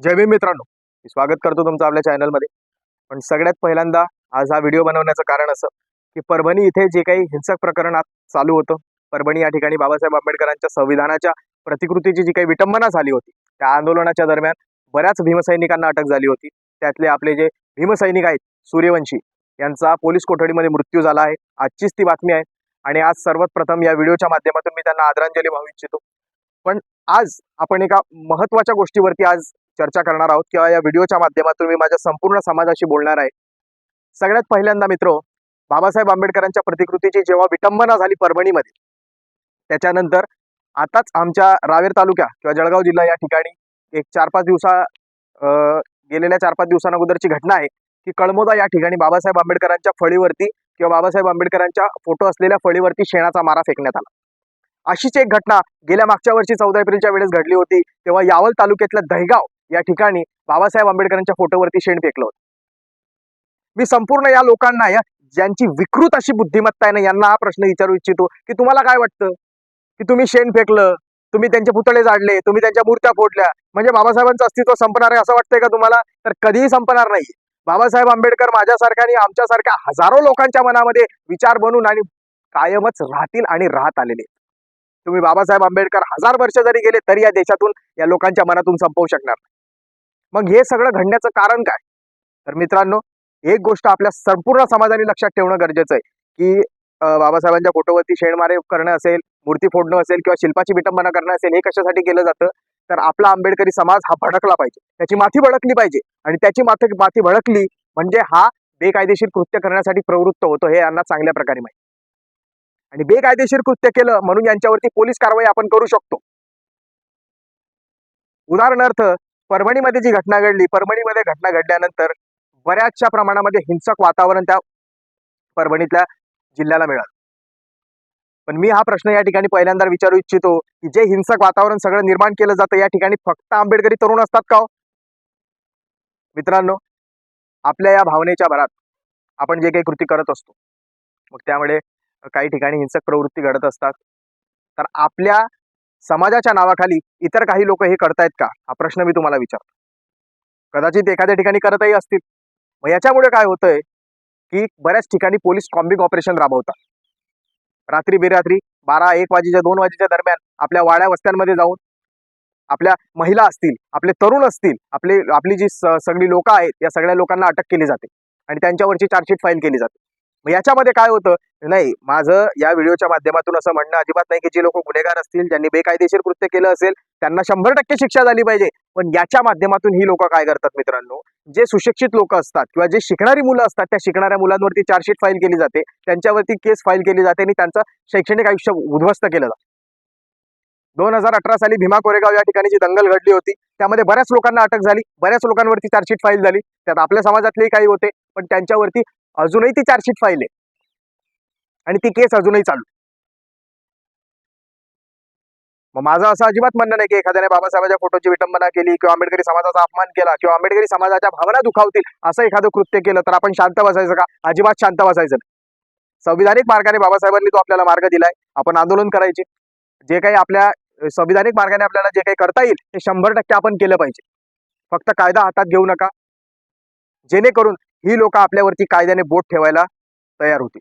जय भीम मित्रांनो. मी स्वागत करतो तुमचं आपल्या चॅनलमध्ये पण सगळ्यात पहिल्यांदा आज हा व्हिडिओ बनवण्याचं कारण असं की परभणी इथे जे काही हिंसक प्रकरण आज चालू होतं. परभणी या ठिकाणी बाबासाहेब आंबेडकरांच्या संविधानाच्या प्रतिकृतीची जी काही विटंबना झाली होती त्या आंदोलनाच्या दरम्यान बऱ्याच भीमसैनिकांना अटक झाली होती. त्यातले आपले जे भीमसैनिक आहेत सूर्यवंशी यांचा पोलीस कोठडीमध्ये मृत्यू झाला आहे. आजचीच ती बातमी आहे. आणि आज सर्वात प्रथम या व्हिडिओच्या माध्यमातून मी त्यांना आदरांजली वाहू इच्छितो. पण आज आपण एका महत्त्वाच्या गोष्टीवरती आज चर्चा करणार आहोत किंवा या व्हिडिओच्या माध्यमातून मी माझ्या संपूर्ण समाजाशी बोलणार आहे. सगळ्यात पहिल्यांदा मित्र बाबासाहेब आंबेडकरांच्या प्रतिकृतीची जेव्हा विटंबना झाली परभणीमध्ये त्याच्यानंतर आताच आमच्या रावेर तालुक्या किंवा जळगाव जिल्हा या ठिकाणी एक चार पाच दिवसा अं, गेलेल्या चार पाच दिवसांअगोदरची घटना आहे की कळमोदा या ठिकाणी बाबासाहेब आंबेडकरांच्या फळीवरती किंवा बाबासाहेब आंबेडकरांच्या फोटो असलेल्या फळीवरती शेणाचा मारा फेकण्यात आला. अशीच एक घटना गेल्या मागच्या वर्षी चौदा एप्रिलच्या वेळेस घडली होती. तेव्हा यावल तालुक्यातल्या दहगाव या ठिकाणी बाबासाहेब आंबेडकरांच्या फोटोवरती शेण फेकलं होतं. मी संपूर्ण या लोकांना या ज्यांची विकृत अशी बुद्धिमत्ता आहे ना यांना हा प्रश्न विचारू इच्छितो की तुम्हाला काय वाटतं? की तुम्ही शेण फेकलं तुम्ही त्यांचे पुतळे जाडले तुम्ही त्यांच्या मूर्त्या फोडल्या म्हणजे बाबासाहेबांचं अस्तित्व संपणार आहे असं वाटतंय का तुम्हाला? तर कधीही संपणार नाही. बाबासाहेब आंबेडकर माझ्यासारख्या आणि आमच्यासारख्या हजारो लोकांच्या मनामध्ये विचार बनून आणि कायमच राहतील आणि राहत आलेले आहेत. तुम्ही बाबासाहेब आंबेडकर हजार वर्ष जरी गेले तरी या देशातून या लोकांच्या मनातून संपवू शकणार मग हे सगळं घडण्याचं कारण काय? तर मित्रांनो एक गोष्ट आपल्या संपूर्ण समाजाने लक्षात ठेवणं गरजेचं आहे की बाबासाहेबांच्या फोटोवरती शेणमारे करणं असेल मूर्ती फोडणं असेल किंवा शिल्पाची विटंबना करणं असेल हे कशासाठी केलं जातं? तर आपला आंबेडकरी समाज हा भडकला पाहिजे. त्याची माथी भडकली पाहिजे. आणि त्याची माथी माथी भडकली म्हणजे हा बेकायदेशीर कृत्य करण्यासाठी प्रवृत्त होतो हे यांना चांगल्या प्रकारे माहिती आणि बेकायदेशीर कृत्य केलं म्हणून यांच्यावरती पोलीस कारवाई आपण करू शकतो उदाहरणार्थ परभणीमध्ये जी घटना घडली परभणीमध्ये घटना घडल्यानंतर बऱ्याचशा प्रमाणामध्ये हिंसक वातावरण त्या परभणीतल्या जिल्ह्याला मिळालं पण मी हा प्रश्न या ठिकाणी पहिल्यांदा विचारू इच्छितो की जे हिंसक वातावरण सगळं निर्माण केलं जातं या ठिकाणी फक्त आंबेडकरी तरुण असतात का हो? मित्रांनो आपल्या या भावनेच्या भरात आपण जे काही कृती करत असतो मग त्यामुळे काही ठिकाणी हिंसक प्रवृत्ती घडत असतात. तर आपल्या समाजाच्या नावाखाली इतर काही लोक हे करतायत का? हा प्रश्न मी तुम्हाला विचारतो. कदाचित एखाद्या ठिकाणी करतही असतील. मग याच्यामुळे काय होतंय की बऱ्याच ठिकाणी पोलीस कॉम्बिंग ऑपरेशन राबवतात. रात्री बेरात्री बारा एक वाजेच्या दोन वाजेच्या दरम्यान आपल्या वाड्या वस्त्यांमध्ये जाऊन आपल्या महिला असतील आपले तरुण असतील आपले आपली जी सगळी लोक आहेत या सगळ्या लोकांना अटक केली जाते. आणि त्यांच्यावरची चार्जशीट फाईल केली जाते. मग याच्यामध्ये काय होतं? नाही माझं या व्हिडिओच्या माध्यमातून असं म्हणणं अजिबात नाही की जे लोक गुन्हेगार असतील ज्यांनी बेकायदेशीर कृत्य केलं असेल त्यांना शंभर टक्के शिक्षा झाली पाहिजे. पण याच्या माध्यमातून ही लोक काय करतात मित्रांनो? जे सुशिक्षित लोक असतात किंवा जे शिकणारी मुलं असतात त्या शिकणाऱ्या मुलांवरती चार्जशीट फाईल केली जाते त्यांच्यावरती केस फाईल केली जाते आणि त्यांचं शैक्षणिक आयुष्य उद्ध्वस्त केलं जातं. दोन हजार अठरा साली भीमा कोरेगाव या ठिकाणी जी दंगल घडली होती त्यामध्ये बऱ्याच लोकांना अटक झाली बऱ्याच लोकांवरती चार्जशीट फाईल झाली. त्यात आपल्या समाजातलेही काही होते पण त्यांच्यावरती अजूनही ती चार्जशीट फाईल आहे. आणि ती केस अजूनही चालू मग माझं असं अजिबात म्हणणं नाही की एखाद्याने बाबासाहेबांच्या फोटोची विटंबना केली किंवा आंबेडकरी समाजाचा अपमान केला किंवा आंबेडकरी समाजाच्या भावना दुखावतील असं एखादं कृत्य केलं तर आपण शांत बसायचं का? अजिबात शांत बसायचं नाही. संविधानिक मार्गाने बाबासाहेबांनी तो आपल्याला मार्ग दिलाय. आपण आंदोलन करायचे. जे काही आपल्या संविधानिक मार्गाने आपल्याला जे काही करता येईल ते शंभर टक्के आपण केलं पाहिजे. फक्त कायदा हातात घेऊ नका. जेणेकरून ही लोक आपल्यावरती कायद्याने बोट ठेवायला तयार होतील.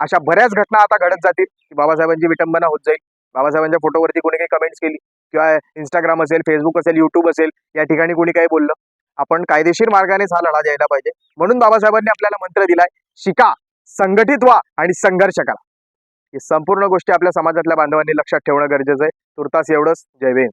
अशा बऱ्याच घटना आता घडत जातील. की बाबासाहेबांची विटंबना होत जाईल. बाबासाहेबांच्या फोटोवरती कोणी काही कमेंट्स केली किंवा इंस्टाग्राम असेल फेसबुक असेल युट्यूब असेल या ठिकाणी कोणी काही बोललं. आपण कायदेशीर मार्गानेच हा लढा द्यायला पाहिजे. म्हणून बाबासाहेबांनी आपल्याला मंत्र दिलाय शिका संघटित व्हा आणि संघर्ष करा. ही संपूर्ण गोष्टी आपल्या समाजातल्या बांधवांनी लक्षात ठेवणं गरजेचं आहे. तुर्तास एवढंच. जय भीम.